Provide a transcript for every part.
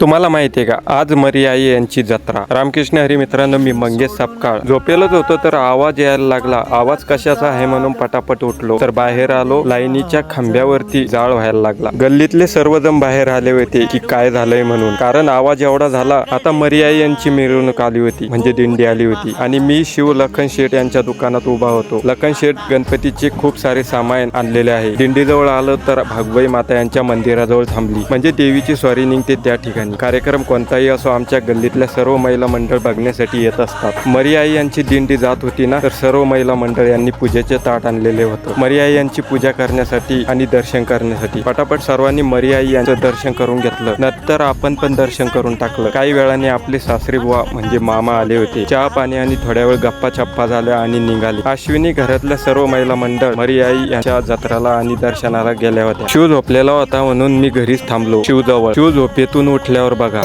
तुम्हाला माहिती आहे का? आज मरियाई यांची जत्रा. रामकृष्ण हरी मित्रांनो मी मंगेश सपकाळ. झोपेलच होतो तर आवाज यायला लागला. आवाज कशाचा आहे म्हणून पटापट उठलो. तर बाहेर आलो लाईनीच्या खांब्यावरती जाळ व्हायला लागला. गल्लीतले सर्वजण बाहेर आले होते की काय झालंय म्हणून. कारण आवाज एवढा झाला आता मरियाई यांची मिरवणूक आली होती म्हणजे दिंडी आली होती. आणि मी शिव लखन शेठ यांच्या दुकानात उभा होतो. लखन शेठ गणपतीचे खूप सारे सामान आणलेले आहे. दिंडीजवळ आलं तर भागवई माता यांच्या मंदिराजवळ थांबली. म्हणजे देवीची स्वारी निघते त्या ठिकाणी. कार्यक्रम कोणताही असो आमच्या गल्लीतल्या सर्व महिला मंडळ बघण्यासाठी येत असतात. मरियाई यांची दिंडी जात होती ना तर सर्व महिला मंडळ यांनी पूजेचे ताट आणलेले होतं. मरियाई यांची पूजा करण्यासाठी आणि दर्शन करण्यासाठी. पटापट सर्वांनी मरियाई यांचं दर्शन करून घेतलं. नंतर आपण पण दर्शन करून टाकलं. काही वेळाने आपले सासरे बुवा म्हणजे मामा आले होते. चहा पाणी आणि थोड्या वेळ गप्पा चप्पा झाल्या आणि निघाले. अश्विनी घरातल्या सर्व महिला मंडळ मरियाई यांच्या जत्राला आणि दर्शनाला गेल्या होत्या. शिव झोपलेला होता म्हणून मी घरीच थांबलो. शिव जवळ शिव झोपेतून उठल्यावर बघा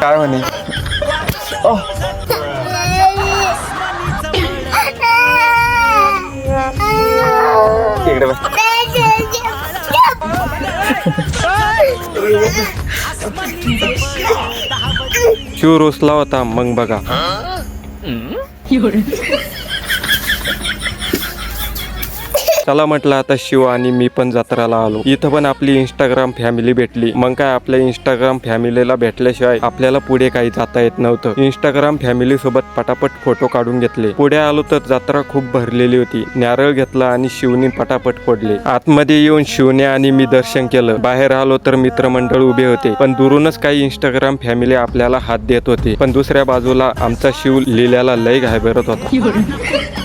काय म्हणे इकडे बस शिव रोसला होता मग बघा चला म्हटलं आता शिव आणि मी पण जत्राला आलो. इथं पण आपली इंस्टाग्राम फॅमिली भेटली. मग काय आपल्या इंस्टाग्राम फॅमिलीला भेटल्याशिवाय आपल्याला पुढे काही जाता येत नव्हतं. इंस्टाग्राम फॅमिली सोबत पटापट फोटो काढून घेतले. पुढे आलो तर जत्रा खूप भरलेली होती. नारळ घेतला आणि शिवनी पटापट पडले आतमध्ये येऊन शिवने आणि मी दर्शन केलं. बाहेर आलो तर मित्रमंडळ उभे होते. पण दुरूनच काही इंस्टाग्राम फॅमिली आपल्याला हात देत होते. पण दुसऱ्या बाजूला आमचा शिव लिहिल्याला लय घाबरत होता.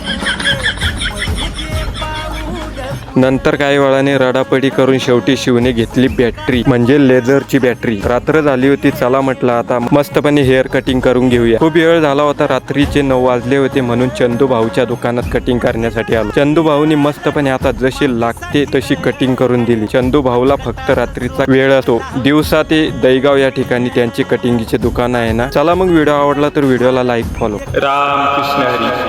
नंतर काही वेळाने रडापडी करून शेवटी शिवने घेतली बॅटरी म्हणजे लेझरची बॅटरी. रात्र झाली होती चला म्हटलं आता मस्तपणे हेअर कटिंग करून घेऊया. खूप वेळ झाला होता रात्रीचे नऊ वाजले होते म्हणून चंदू भाऊच्या दुकानात कटिंग करण्यासाठी आलो. चंदू भाऊनी मस्तपणे आता जशी लागते तशी कटिंग करून दिली. चंदू भाऊला फक्त रात्रीचा वेळ असतो. दिवसा ते दैगाव या ठिकाणी त्यांची कटिंगीचे दुकान आहे ना? चला मग व्हिडिओ आवडला तर व्हिडिओला लाईक फॉलो राम कृष्ण हरी.